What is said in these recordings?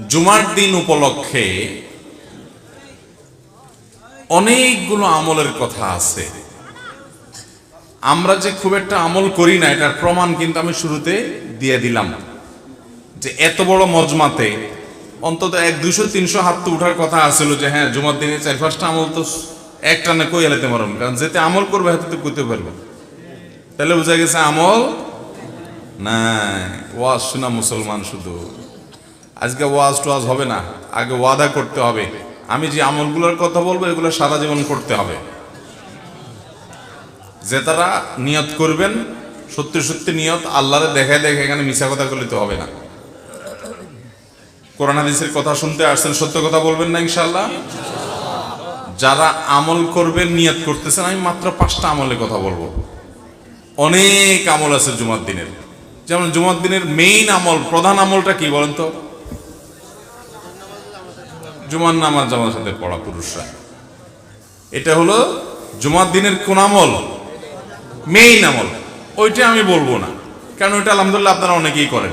জুমার দিন উপলক্ষে অনেকগুলো আমলের কথা আছে। আমরা যে খুব একটা আমল করি না, এটার প্রমাণ কিন্তু আমি শুরুতে দিয়ে দিলাম যে এত বড় মজমাতে অন্তত এক দুশো তিনশো হাত তো উঠার কথা আসছিল যে হ্যাঁ জুমার দিনে চার পাঁচটা আমল তো এক টানে কই এলাতে পারবেন কারণ যেতে আমল করবে, হাতে তো করতে পারবে। তাহলে বোঝা গেছে আমল না ওয়াজ শোনা মুসলমান শুধু। আজকে ওয়াজ টোয়াজ হবে না, আগে ওয়াদা করতে হবে। আমি যে আমলগুলোর কথা বলব, এগুলো সারা জীবন করতে হবে। যে তারা নিয়ত করবেন, সত্যি সত্যি নিয়ত আল্লাহরে দেখে দেখে এখানে মিশা কথা করলে তো হবে না। কোরআন হাদিসের কথা শুনতে আসছেন, সত্য কথা বলবেন না ইনশাল্লাহ যারা আমল করবেন, নিয়ত করতেছেন, আমি মাত্র পাঁচটা আমলের কথা বলব। অনেক আমল আছে জুমার দিনের। যেমন জুমার দিনের মেইন আমল, প্রধান আমলটা কি বলেন তো? জুমার নামাজ জামার সাথে পড়া পুরুষরা। এটা হলো জুমার দিনের কোন আমল? মেইন আমল। ওইটা আমি বলব না। কারণ ওইটা আলহামদুলিল্লাহ আপনারা অনেকেই করেন।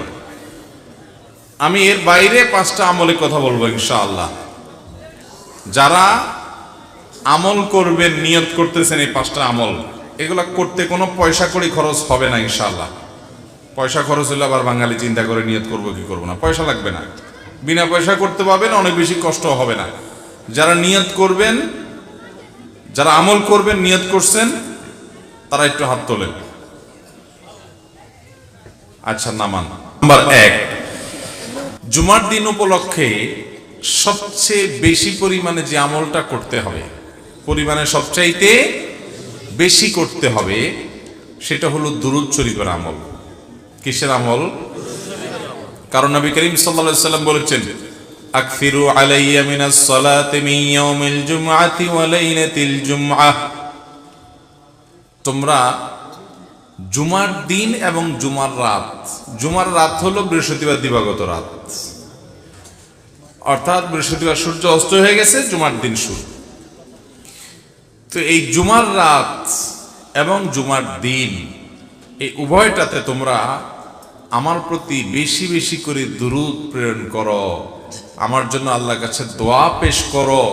আমি এর বাইরে পাঁচটা আমলের কথা বলব ইনশাআল্লাহ। যারা আমল করবেন, নিয়ত করতেছেন এই পাঁচটা আমল, এগুলা করতে কোনো পয়সা কড়ি খরচ হবে না ইনশাআল্লাহ। পয়সা খরচ হলে আবার বাঙালি চিন্তা করে নিয়ত করব কি করব না। পয়সা লাগবে না। বিনা পয়সা করতে পারবেন, অনেক বেশি কষ্ট হবে না। যারা নিয়ত করবেন, যারা আমল করবেন, নিয়ত করছেন, তারা একটু হাত তোলেন। আচ্ছা নামান। নাম্বার এক। জুমার দিন উপলক্ষে সবচেয়ে বেশি পরিমাণে যে আমলটা করতে হবে, পরিমাণে সবচাইতে বেশি করতে হবে, সেটা হলো দুরুদ শরীফের আমল। কিসের আমল? কারণ নবী করিম সাল্লাল্লাহু সাল্লাম বলেছেন, আকফিরু আলাইয়া মিনাস সালাতি মিন ইয়াউমিল জুমআতি ওয়া লাইলাতিল জুমআহ তোমরা জুমার দিন এবং জুমার রাত জুমার রাত হলো বৃহস্পতিবার দিবাগত রাত। অর্থাৎ বৃহস্পতিবার সূর্য অস্ত হয়ে গেছে, জুমার দিন শুরু। তো এই জুমার রাত এবং জুমার দিন, এই উভয়টাতে তোমরা আমার প্রতি বেশি বেশি করে দুরুদ প্রেরণ করো। আমার জন্য আল্লাহর কাছে দোয়া পেশ করো।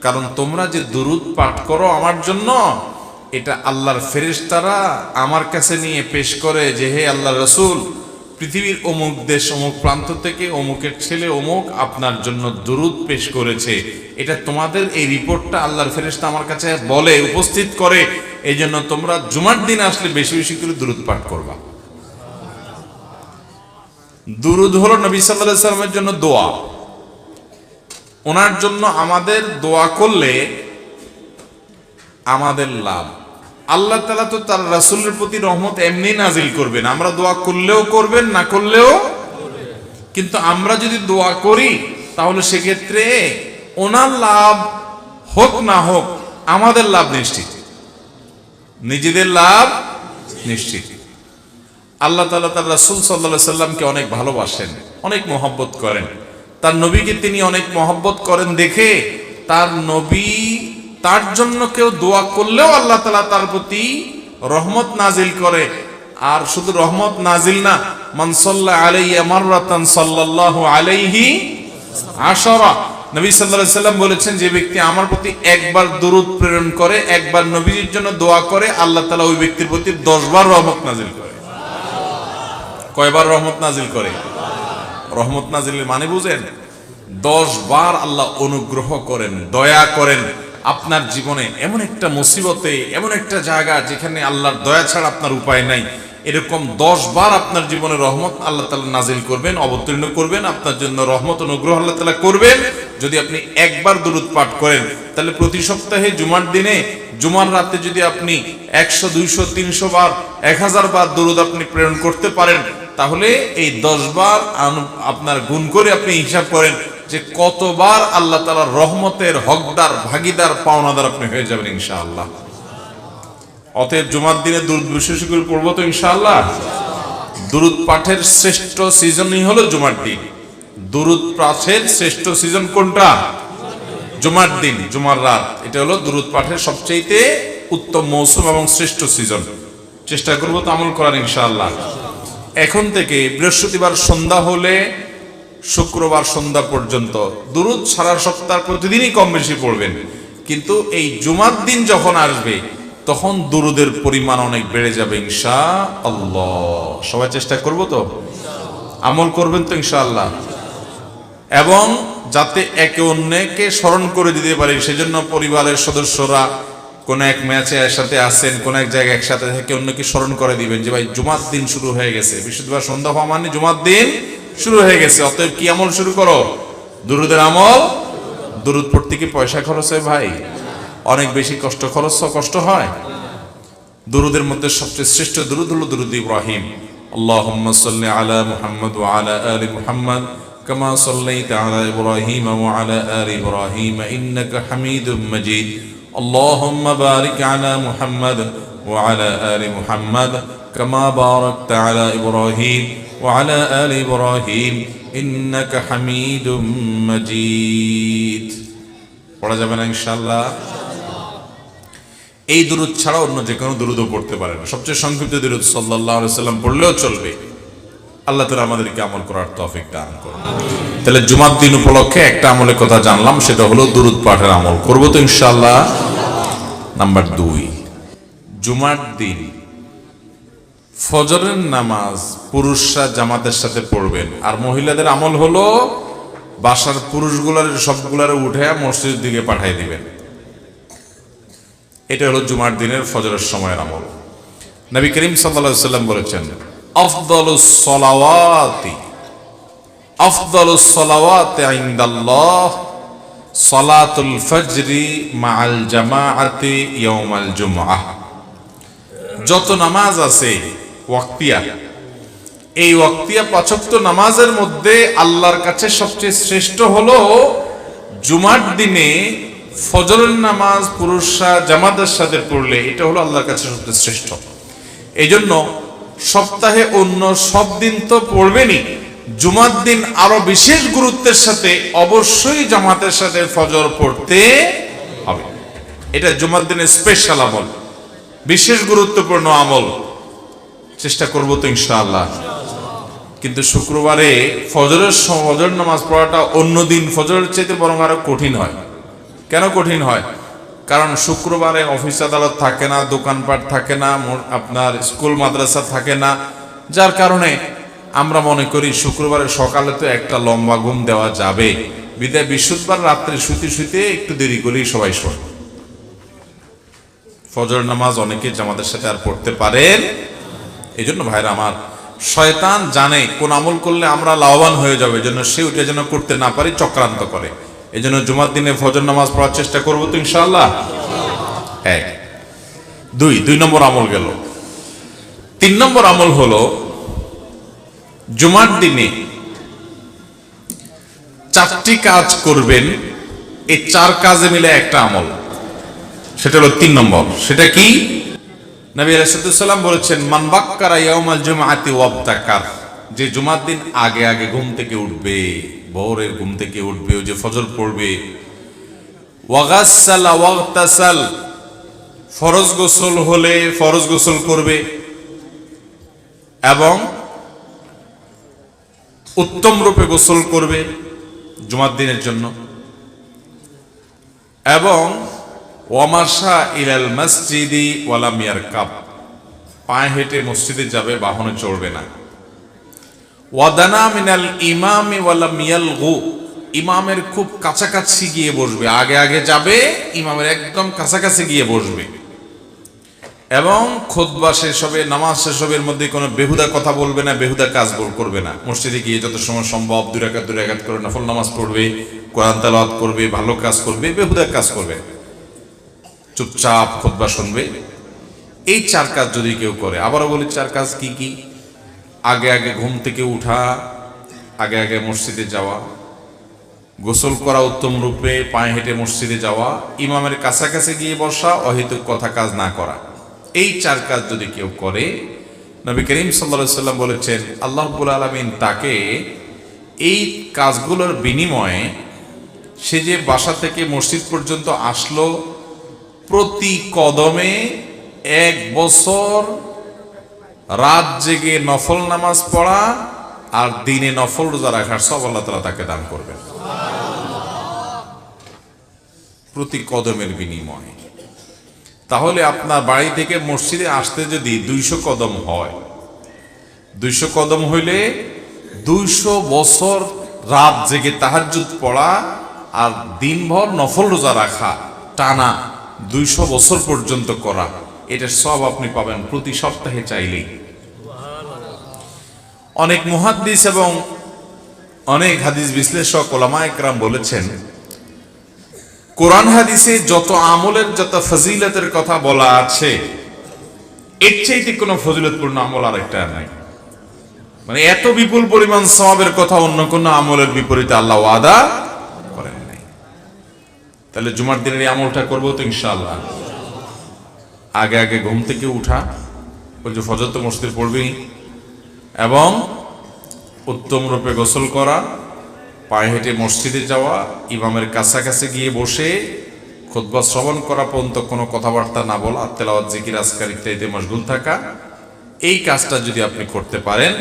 কারণ তোমরা যে দুরুদ পাঠ করো আমার জন্য, এটা আল্লাহর ফেরেশতারা আমার কাছে নিয়ে পেশ করে যে হে আল্লাহ রসুল, পৃথিবীর অমুক দেশ, অমুক প্রান্ত থেকে অমুকের ছেলে, অমুক আপনার জন্য দুরুদ পেশ করেছে। এটা তোমাদের এই রিপোর্টটা আল্লাহর ফেরেশতা আমার কাছে বলে, উপস্থিত করে। এই জন্য তোমরা জুমার দিন আসলে বেশি বেশি করে দুরুদ পাঠ করবা। দুরুদ হলো নবী সাল্লামের জন্য দোয়া। ওনার জন্য আমাদের দোয়া করলে আমাদের লাভ। আল্লাহ তালা তো তার রাসুলের প্রতি রহমত এমনি নাজিল করবেন। আমরা দোয়া করলেও করবেন, না করলেও? কিন্তু আমরা যদি দোয়া করি, তাহলে সেক্ষেত্রে ওনার লাভ হোক না হোক, আমাদের লাভ নিশ্চিত। নিজেদের লাভ নিশ্চিত। আল্লাহ তালা তার রাসুল সাল্লা সাল্লামকে অনেক ভালোবাসেন, অনেক মহব্বত করেন। তার নবীকে তিনি অনেক মহব্বত করেন দেখে তার নবী তার জন্য কেউ দোয়া করলেও আল্লাহ তালা তার প্রতি রহমত নাজিল করে। আর শুধু রহমত নাজিল না মানসল্লা আলাইয়া মাররাতান সাল্লাল্লাহু আলাইহি আশরা। নবী সাল্লাল্লাহু সাল্লাম বলেছেন যে ব্যক্তি আমার প্রতি একবার দরুদ প্রেরণ করে, একবার নবীজির জন্য দোয়া করে, আল্লাহ তালা ওই ব্যক্তির প্রতি দশবার রহমত নাজিল করে। কয়বার রহমত নাজিল করে? রহমত নাজিলের মানে বুঝেন? দশ বার আল্লাহ অনুগ্রহ করেন, দয়া করেন। আপনার জীবনে এমন একটা মুসিবতে, এমন একটা জায়গা যেখানে আল্লাহর দয়া ছাড়া আপনার উপায় নাই। এরকম দশ বার আপনার জীবনে রহমত আল্লাহ তালা নাজিল করবেন, অবতীর্ণ করবেন, আপনার জন্য রহমত, অনুগ্রহ আল্লাহ তালা করবেন। যদি আপনি একবার দূরত পাঠ করেন, তাহলে প্রতি সপ্তাহে জুমার দিনে, জুমার রাতে যদি আপনি একশো, দুইশো, তিনশো বার, এক হাজার বার দরুদ আপনি প্রেরণ করতে পারেন, তাহলে এই দশ বার আপনার গুণ করে আপনি হিসাব করেন যে কতবার আল্লাহ তালার রহমতের হকদার, ভাগিদার, পাওনাদার আপনি হয়ে যাবেন ইনশাআল্লাহ। অতএব জুমার দিনে দুরুদ বিশেষ করে পড়ব তো ইনশাআল্লাহ। দুরুদ পাঠের শ্রেষ্ঠ সিজনই হলো জুমার দিন। দুরুদ পাঠের শ্রেষ্ঠ সিজন কোনটা? জুমার দিন, জুমার রাত। এটা হলো দুরুদ পাঠের সবচেয়েতে উত্তম মৌসুম এবং শ্রেষ্ঠ সিজন চেষ্টা করব তো আমল করার, ইনশাআল্লাহ। এখন থেকে বৃহস্পতিবার সন্ধ্যা হলে শুক্রবার সন্ধ্যা পর্যন্ত দুরুদ সারা সপ্তাহ প্রতিদিনই কম বেশি পড়বেন। কিন্তু এই জুমার দিন যখন আসবে, তখন দুরুদের পরিমাণ অনেক বেড়ে যাবে ইনশা আল্লাহ সবাই চেষ্টা করব তো? আমল করবেন তো, ইনশাআল্লাহ। এবং যাতে একে অন্যকে স্মরণ করে দিতে পারি, সেজন্য পরিবারের সদস্যরা কোনো এক ম্যাচে একসাথে আসেন, কোনো এক জায়গায় একসাথে থেকে অন্যকে স্মরণ করে দিবেন যে, ভাই, জুমার দিন শুরু হয়ে গেছে। বৃহস্পতিবার সন্ধ্যা হওয়া মানে জুমার দিন শুরু হয়ে গেছে। অতএব কি আমল শুরু করো? দুরুদের আমল? দুরুদ পড়তে কি পয়সা খরচ হয়, ভাই? অনেক বেশি কষ্ট খরচ, কষ্ট হয়? দুরুদের মধ্যে সবচেয়ে শ্রেষ্ঠ দুরুদ হল দুরুদ ইব্রাহিম। আল্লাহ আলা মুহাম্মদ আলা আলী মুহাম্মদ। كما صليت على إبراهيم وعلى آل إبراهيم إنك حميد مجيد اللهم بارك على محمد وعلى آل محمد كما باركت على إبراهيم وعلى آل إبراهيم إنك حميد مجيد পড়া যাবে না ইনশাল্লাহ এই দুরুদ ছাড়া অন্য যে কোনো দুরুদও পড়তে পারে না সবচেয়ে সংক্ষিপ্ত দুরুদ সাল্লাহ সাল্লাম পড়লেও চলবে আল্লাহ তালা আমাদেরকে আমল করার তফিক দান করুন। তাহলে জুমার দিন উপলক্ষে একটা আমলের কথা জানলাম, সেটা হলো দুরুদ পাঠের আমল। করব তো ইনশাল্লাহ নাম্বার দুই, জুমার দিন ফজরের নামাজ পুরুষরা জামাতের সাথে পড়বেন, আর মহিলাদের আমল হলো বাসার পুরুষগুলার সবগুলার উঠে মসজিদের দিকে পাঠিয়ে দিবেন। এটা হলো জুমার দিনের ফজরের সময়ের আমল। নবী করিম সাল্লা সাল্লাম বলেছেন সলাওয়াতি সলাওয়াতি সলাতুল ফজরি জামাআতি যত নামাজ আছে এই ওয়াক্তিয়া পাঁচক্ত নামাজের মধ্যে আল্লাহর কাছে সবচেয়ে শ্রেষ্ঠ হলো জুমার দিনে ফজরের নামাজ, পুরুষরা জামাতের সাথে পড়লে এটা হলো আল্লাহর কাছে সবচেয়ে শ্রেষ্ঠ। এই জন্য সপ্তাহে অন্য সব দিন তো পড়বেনই। জুমার দিন আরও বিশেষ গুরুত্বের সাথে অবশ্যই জামাতের সাথে ফজর পড়তে হবে। এটা জুমার দিনের স্পেশাল আমল, বিশেষ গুরুত্বপূর্ণ আমল। চেষ্টা করব তো ইনশাআল্লাহ। কিন্তু শুক্রবারে ফজরের ফজর নামাজ পড়াটা অন্য দিন, ফজরের চাইতে বরং আরও কঠিন হয়। কেন কঠিন হয়? কারণ শুক্রবারে অফিস আদালত থাকে না, দোকানপাট থাকে না আপনার স্কুল, মাদ্রাসা থাকে না। যার কারণে আমরা মনে করি শুক্রবারে সকালে তো একটা লম্বা ঘুম দেওয়া যাবে। বিদায় বৃহস্পতিবার রাত্রে শুতে শুতে একটু দেরি করেই সবাই শোয়। ফজর নামাজ অনেকে জামাতের সাথে আর পড়তে পারেন। এই জন্য ভাইরা আমার, শয়তান জানে কোন আমল করলে আমরা লাভবান হয়ে যাবে জন্য সে ওইটা যেন করতে না পারি, চক্রান্ত করে। এই জন্য জুমার দিনে ফজর নামাজ পড়ার চেষ্টা করব তো ইনশাল্লাহ এক। দুই দুই নম্বর আমল গেল। তিন নম্বর আমল হলো, জুমার দিনে চারটি কাজ করবেন, এই চার কাজে মিলে একটা আমল। সেটা হলো তিন নম্বর। সেটা কি? নবী আলাইসাল্লাম বলেছেন, মান বাক্কারা ইয়াউমাল জুমআতি ওয়াবতাকার যে জুমার দিন আগে আগে ঘুম থেকে উঠবে। ভোরের ঘুম থেকে উঠবে ও যে ফজর পড়বে। ফরজ গোসল হলে ফরজ গোসল করবে। এবং উত্তম রূপে গোসল করবে জুমার দিনের জন্য। এবং ওয়ামাশা ইলাল মসজিদি ওয়ালাম কাপ পায়ে হেঁটে মসজিদে যাবে, বাহনে চড়বে না। ওয়াদানা মিনাল ইমামি ওয়ালাম ইয়ালগু। ইমামের খুব কাছাকাছি গিয়ে বসবে। আগে আগে যাবে, ইমামের একদম কাছাকাছি গিয়ে বসবে। এবং খোদবা শেষ হবে, নামাজ শেষ হবে, এর মধ্যে কোনো বেহুদা কথা বলবে না, বেহুদা কাজ করবে না। মসজিদে গিয়ে যত সময় সম্ভব দুই রাকাত দুই রাকাত করে নফল নামাজ পড়বে, কোরআন তালাওয়াত করবে, ভালো কাজ করবে, বেহুদা কাজ করবে। চুপচাপ খোদবা শুনবে। এই চার কাজ যদি কেউ করে, আবারও বলি চার কাজ কি কি? আগে আগে ঘুম থেকে উঠা, আগে আগে মসজিদে যাওয়া, গোসল করা উত্তম রূপে পায়ে হেঁটে মসজিদে যাওয়া, ইমামের কাছাকাছি গিয়ে বসা, অহেতুক কথা কাজ না করা। এই চার কাজ যদি কেউ করে, নবী করিম সাল্লা সাল্লাম বলেছেন, আল্লাহ রাব্বুল আলমিন তাকে এই কাজগুলোর বিনিময়ে সে যে বাসা থেকে মসজিদ পর্যন্ত আসলো, প্রতি কদমে এক বছর রাত জেগে নফল নামাজ পড়া আর দিনে নফল রোজা রাখার সব আল্লাহ তালা তাকে দান করবেন। প্রতি কদমের বিনিময়ে। তাহলে আপনার বাড়ি থেকে মসজিদে আসতে যদি দুইশো কদম হয়, দুইশো কদম হইলে দুইশো বছর রাত জেগে তাহাজ্জুদ পড়া আর দিনভর নফল রোজা রাখা, টানা দুইশো বছর পর্যন্ত করা, এটার সব আপনি পাবেন প্রতি সপ্তাহে চাইলেই। অনেক মুহাদ্দিস এবং অনেক হাদিস বিশ্লেষক ওলামা একরাম বলেছেন, কোরআন হাদিসে যত আমলের, যত ফজিলতের কথা বলা আছে, এর চাইতে কোনো ফজিলতপূর্ণ আমল আর একটা নাই। মানে এত বিপুল পরিমাণ সওয়াবের কথা অন্য কোন আমলের বিপরীতে আল্লাহ ওয়াদা করেন নাই। তাহলে জুমার দিনের আমলটা করব তো ইনশাআল্লাহ। আগে আগে ঘুম থেকে উঠা ওই যে ফজর তো মসজিদে পড়বেই এবং উত্তম রূপে গোসল করা, পায়ে হেঁটে মসজিদে যাওয়া, ইমামের কাছাকাছি গিয়ে বসে খুতবা শ্রবণ করা পর্যন্ত কোনো কথাবার্তা না বলা, তেলাওয়াত, জিকির, আজকার ইত্যাদিতে মশগুল থাকা, এই কাজটা যদি আপনি করতে পারেন,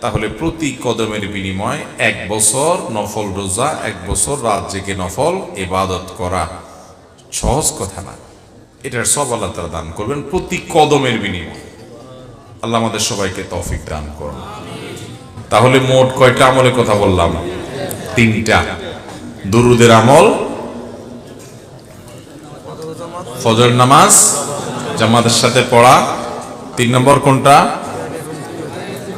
তাহলে প্রতি কদমের বিনিময় এক বছর নফল রোজা, এক বছর রাত জেগে নফল এবাদত করা সহজ কথা না। এটার সব আল্লাহ তারা দান করবেন প্রতি কদমের বিনিময়। আল্লাহ আমাদের সবাইকে তৌফিক দান করুন। তাহলে মোট কয়টা আমলের কথা বললাম? তিনটা। দুরুদের আমল ফজর নামাজ, জামাতের সাথে পড়া। তিন নম্বর কোনটা?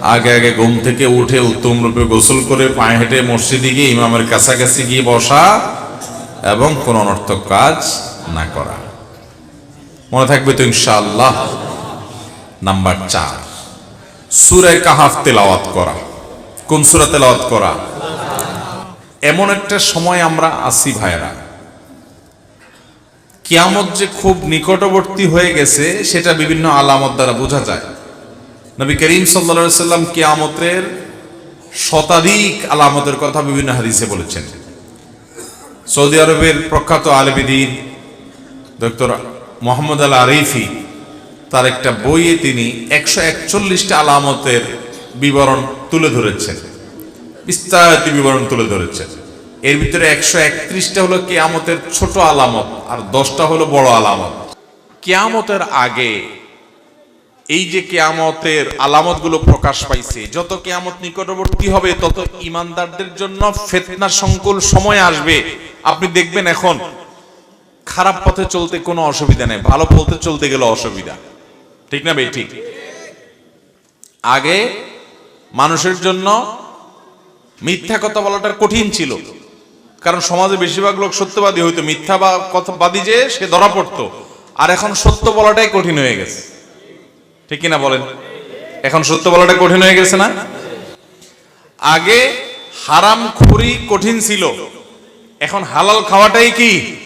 আগে আগে ঘুম থেকে উঠে উত্তম রূপে গোসল করে পায়ে হেঁটে মসজিদে গিয়ে ইমামের কাছাকাছি গিয়ে বসা এবং কোন অনর্থক কাজ না করা। মনে থাকবে তো ইনশাআল্লাহ। নাম্বার চার। সুরে কাহাফ তেলাওয়াত করা। কোন সুরা তেলাওয়াত করা? এমন একটা সময় আমরা আসি ভাইরা কিয়ামত যে খুব নিকটবর্তী হয়ে গেছে, সেটা বিভিন্ন আলামত দ্বারা বোঝা যায়। নবী করিম সাল্লা সাল্লাম কিয়ামতের শতাধিক আলামতের কথা বিভিন্ন হাদিসে বলেছেন। সৌদি আরবের প্রখ্যাত আলবিদিন ডক্টর মোহাম্মদ আল আরিফি তার একটা বইয়ে তিনি একশো একচল্লিশটা আলামতের বিবরণ তুলে ধরেছেন। বিস্তারিত বিবরণ তুলে ধরেছেন। এর ভিতরে একশো একত্রিশটা হলো কেয়ামতের ছোট আলামত আর দশটা হলো বড় আলামত। কেয়ামতের আগে এই যে কেয়ামতের আলামতগুলো প্রকাশ পাইছে, যত কেয়ামত নিকটবর্তী হবে, তত ইমানদারদের জন্য ফেতনা সংকুল সময় আসবে। আপনি দেখবেন এখন, খারাপ পথে চলতে কোনো অসুবিধা নেই, ভালো পথে চলতে গেলে অসুবিধা। ঠিক না বে ঠিক আগে মানুষের জন্য মিথ্যা কথা বলাটা কঠিন ছিল। কারণ সমাজে বেশিরভাগ লোক সত্যবাদী হইতো মিথ্যা বা কথাবাদী যে সে ধরা পড়তো। আর এখন সত্য বলাটাই কঠিন হয়ে গেছে। ঠিক কিনা বলেন? এখন সত্য বলাটা কঠিন হয়ে গেছে না? আগে হারাম খুরি কঠিন ছিল। এখন হালাল খাওয়াটাই কি?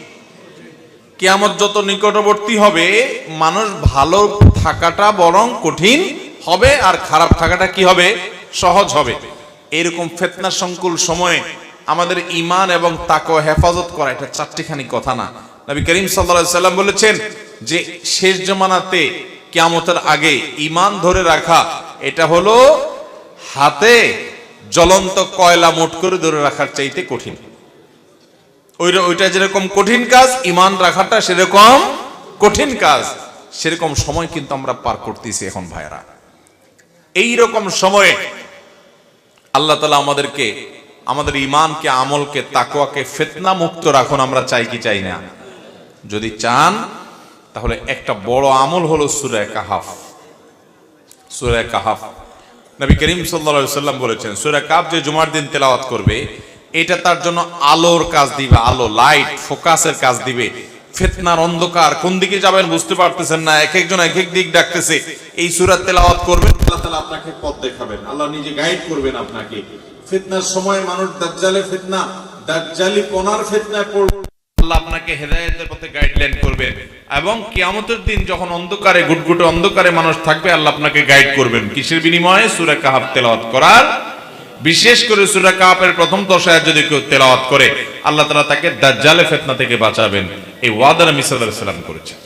কিয়ামত যত নিকটবর্তী হবে, মানুষ ভালো থাকাটা বরং কঠিন হবে আর খারাপ থাকাটা কি হবে? সহজ হবে। এরকম ফেতনা সংকুল সময়ে আমাদের ইমান এবং তাকে হেফাজত করা এটা চারটিখানি কথা না। নবী করিম সাল্লা সাল্লাম বলেছেন যে শেষ জমানাতে কিয়ামতের আগে ইমান ধরে রাখা, এটা হলো হাতে জ্বলন্ত কয়লা মোট করে ধরে রাখার চাইতে কঠিন। ওইটা ওইটা যেরকম কঠিন কাজ ইমান রাখাটা সেরকম কঠিন কাজ। সেরকম সময় কিন্তু আমরা পার করতেছি এখন ভাইরা এই রকম সময়ে আল্লাহ তালা আমাদেরকে, আমাদের ইমানকে আমলকে তাকোয়াকে ফেতনা মুক্ত রাখুন আমরা চাই কি চাই না। যদি চান, তাহলে একটা বড় আমল হলো সুরায় কাহাফ। সুরায় কাহাফ। নবী করিম সাল্লা সাল্লাম বলেছেন, সুরা কাপ যে জুমার দিন তেলাওয়াত করবে, এটা তার জন্য আলোর কাজ দিবে, আলো লাইট ফোকাসের কাজ দিবে। ফেতনার অন্ধকার, কোন দিকে যাবেন বুঝতে পারতেছেন না, এক একজন এক এক দিক ডাকতেছে। এই সুরাত তেলাওয়াত করবেন, আল্লাহ তাআলা আপনাকে পথ দেখাবেন, আল্লাহ নিজে গাইড করবেন আপনাকে। ফিতনার সময় মানুষ দাজ্জালে ফিতনা দাজ্জালি পনার ফিতনায় পড়বে আল্লাহ আপনাকে হেদায়েতের পথে গাইডলাইন করবেন এবং কিয়ামতের দিন যখন অন্ধকারে গুটগুটে অন্ধকারে মানুষ থাকবে, আল্লাহ আপনাকে গাইড করবেন। কিসের বিনিময়ে সূরা কাহাফ তেলাওয়াত করার বিশেষ করে সূরা কাহাফের প্রথম দশায় যদি কেউ তেলাওয়াত করে, আল্লাহ তাআলা তাকে দাজ্জালে ফিতনা থেকে বাঁচাবেন। এই ওয়াদা নবী সাল্লাল্লাহু আলাইহি সাল্লাম করেছেন।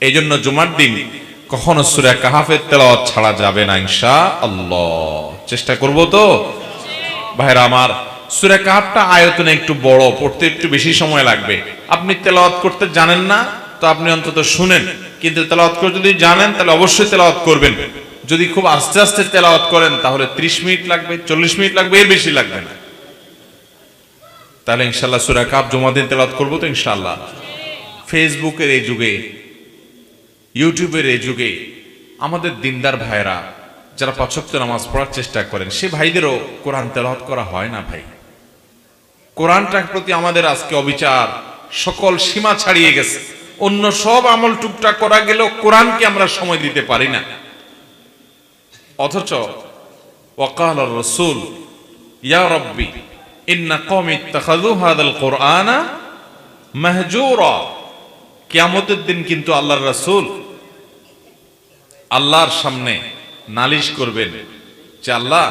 এই জন্য জুমার দিন কখনো সুরা কাহাফের তেলাওয়াত ছাড়া যাবে না ইনশা আল্লাহ চেষ্টা করব তো? ভাইরা আমার, সুরা কাহাফটা আয়তনে একটু বড়, পড়তে একটু বেশি সময় লাগবে। আপনি তেলাওয়াত করতে জানেন না, তো আপনি অন্তত শুনেন। কিন্তু তেলাওয়াত করে যদি জানেন, তাহলে অবশ্যই তেলাওয়াত করবেন। যদি খুব আস্তে আস্তে তেলাওয়াত করেন, তাহলে ত্রিশ মিনিট লাগবে, চল্লিশ মিনিট লাগবে, এর বেশি লাগবে না। তাহলে ইনশাল্লাহ সুরা কাপ জমা দিন তেলাওয়াত করব তো ইনশাল্লাহ ফেসবুকের এই যুগে, ইউটিউবের এই যুগে, আমাদের দিনদার ভাইরা যারা পাঁচক্ত নামাজ পড়ার চেষ্টা করেন, সে ভাইদেরও কোরআন তেলাওয়াত করা হয় না ভাই? কোরআনটার প্রতি আমাদের আজকে অবিচার, সকল সীমা ছাড়িয়ে গেছে। অন্য সব আমল টুকটাক করা গেলেও কোরআনকে আমরা সময় দিতে পারি না। অথচ, ওয়াকাল রসুল, ইয়া রব্বি, ইন্না কওমি ইত্তাখাযু হাদাল কুরআনা মাহজুরা। কিয়ামতের দিন কিন্তু আল্লাহর রাসূল আল্লাহর সামনে নালিশ করবেন যে, আল্লাহ,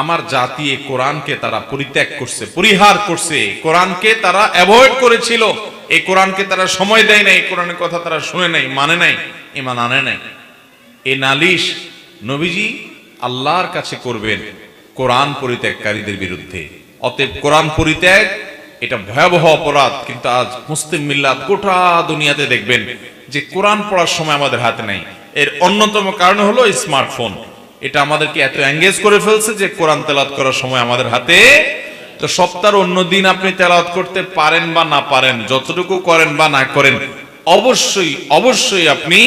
আমার জাতি এই কোরআনকে তারা পরিত্যাগ করছে, পরিহার করছে। কোরআনকে তারা অ্যাভয়েড করেছিল। এই কোরআনকে তারা সময় দেয় নাই। এই কোরআনের কথা তারা শুনে নাই মানে নাই, ইমান আনে নাই। এই নালিশ নবীজি আল্লাহর কাছে করবেন কোরআন পরিত্যাগকারীদের বিরুদ্ধে। অতএব কোরআন পরিত্যাগ, এটা ভয়াবহ অপরাধ, কিন্তু আজ মুসলিম মিল্লাত গোটা দুনিয়াতে দেখবেন যে কোরআন পড়ার সময় আমাদের হাতে নাই। এর অন্যতম কারণ হলো স্মার্টফোন। এটা আমাদেরকে এত এঙ্গেজ করে ফেলছে যে কোরআন তেলাত করার সময় আমাদের হাতে তো সপ্তাহের অন্য দিন আপনি তেলাওয়াত করতে পারেন বা না পারেন, যতটুকু করেন বা না করেন, অবশ্যই অবশ্যই আপনি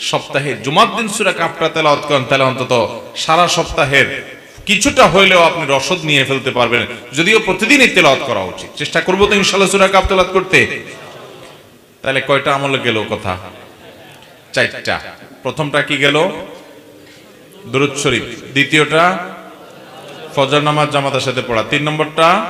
সপ্তাহে জুমার দিন সুরা কাপটা তেলাওয়াত করেন, তাহলে অন্তত সারা সপ্তাহের কিছুটা হইলেও আপনি রসদ নিয়ে ফেলতে পারবেন। যদিও প্রতিদিনই তেলাওয়াত করা উচিত। চেষ্টা করব তো ইনশাল্লাহ সুরা কাপ তেলাওয়াত করতে। তাহলে কয়টা আমলে গেল কথা? চারটা। প্রথমটা কি গেল? দুরুদ শরীফ। দ্বিতীয়টা ফজর নামাজ জামাতের সাথে পড়া। তিন নম্বরটা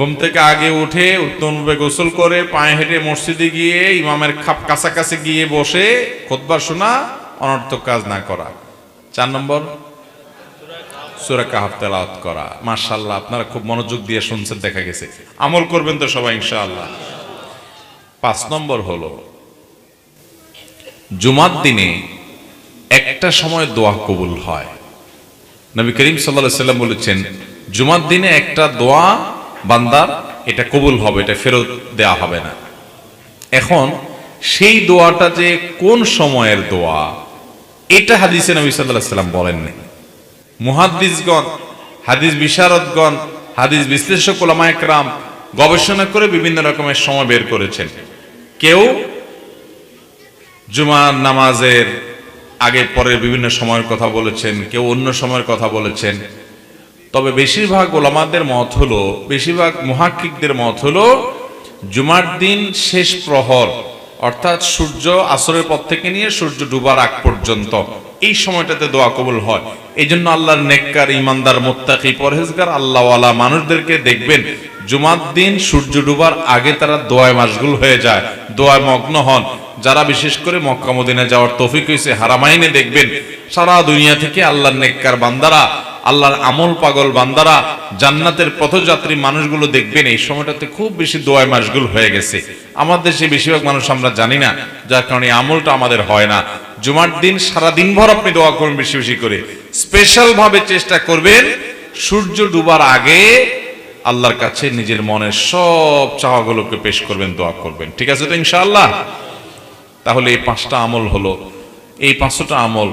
ঘুম থেকে আগে উঠে উত্তমভাবে গোসল করে পায়ে হেঁটে মসজিদে গিয়ে ইমামের খাপ কাছাকাছি গিয়ে বসে খোদবার শোনা, অনর্থক কাজ না করা। চার নম্বর, সুরা কাহাব তেলাওয়াত করা। আপনারা খুব মনোযোগ দিয়ে শুনছেন, দেখা গেছে। আমল করবেন তো সবাই, ইনশাআল্লাহ। পাঁচ নম্বর হলো, জুমার দিনে একটা সময় দোয়া কবুল হয়। করিম সাল্লাম বলেছেন, জুমার দিনে একটা দোয়া বান্দার, এটা কবুল হবে, এটা ফেরত দেয়া হবে না। এখন, সেই দোয়াটা যে কোন সময়ের দোয়া, এটা হাদিসে নবী সাল্লাহ সাল্লাম বলেননি। মুহাদ্দিসগণ, হাদিস বিশারদগণ, হাদিস বিশ্লেষক ওলামায়করাম গবেষণা করে বিভিন্ন রকমের সময় বের করেছেন। কেউ জুমার নামাজের আগে পরে বিভিন্ন সময়ের কথা বলেছেন, কেউ অন্য সময়ের কথা বলেছেন। তবে বেশিরভাগ ওলামাদের মত হলো, বেশিরভাগ মুহাক্কিকদের মত হলো, জুমার দিন শেষ প্রহর, অর্থাৎ সূর্য আসরের পর থেকে নিয়ে সূর্য ডুবার আগ পর্যন্ত। এই সময়টাতে দোয়া কবুল হয়। এই জন্য আল্লাহর নেককার ইমানদার মোত্তাকি, পরহেজগার, আল্লাহওয়ালা মানুষদেরকে দেখবেন, জুমার দিন সূর্য ডুবার আগে তারা দোয়ায় মাসগুল হয়ে যায়, দোয়ায় মগ্ন হন। যারা বিশেষ করে মক্কা মদিনা যাওয়ার তৌফিক হয়েছে হারামাইনে দেখবেন, সারা দুনিয়া থেকে আল্লাহর নেককার বান্দারা আল্লাহর আমল পাগল বান্দারা জান্নাতের পথযাত্রী মানুষগুলো দেখবেন, এই সময়টাতে খুব বেশি দোয়ায় মাসগুল হয়ে গেছে। আমাদের দেশে বেশিরভাগ মানুষ আমরা জানি না, যার কারণে আমলটা আমাদের হয় না। জুমার দিন সারা দিন ভর আপনি দোয়া করবেন বেশি বেশি করে। স্পেশাল ভাবে চেষ্টা করবেন, সূর্য ডুবার আগে আল্লাহর কাছে নিজের মনের সব চাওয়াগুলোকে পেশ করবেন, দোয়া করবেন। ঠিক আছে তো ইনশাআল্লাহ? তাহলে এই পাঁচটা আমল হলো। এই পাঁচটা আমল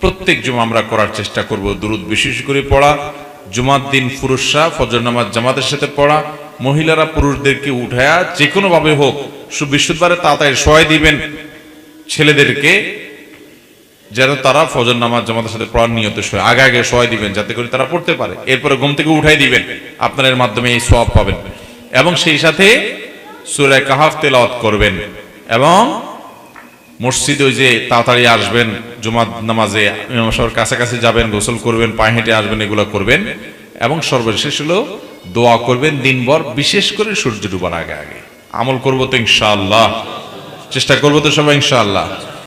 প্রত্যেক জুমা আমরা করার চেষ্টা করব। দুরুদ বিশেষ করে পড়া, জুমার দিন পুরুষরা ফজর নামাজ জামাতের সাথে পড়া, মহিলারা পুরুষদেরকে উঠায়া যে কোনো ভাবে হোক বিশুদ্ধবারে তাড়াতাড়ি সহায় দিবেন। ছেলেদেরকে যেন তারা ফজর নামাজ জামাতের সাথে পড়ার নিয়ত সহায়, আগে আগে সহায় দিবেন যাতে করে তারা পড়তে পারে। এরপরে ঘুম থেকে উঠাই দিবেন আপনার মাধ্যমে এই সব পাবেন। এবং সেই সাথে সুরায় কাহাফ তেলাওয়াত করবেন। এবং মসজিদ ওই যে তাড়াতাড়ি আসবেন জুমাত নামাজে সাহেবের কাছাকাছি যাবেন, গোসল করবেন, পায়ে হেঁটে আসবেন, এগুলো করবেন। এবং সর্বশেষ হলো দোয়া করবেন দিনভর, বিশেষ করে সূর্য ডুবার আগে আগে। আমল করব তো ইনশাআল্লাহ। চেষ্টা করব তো সবাই ইনশাআল্লাহ।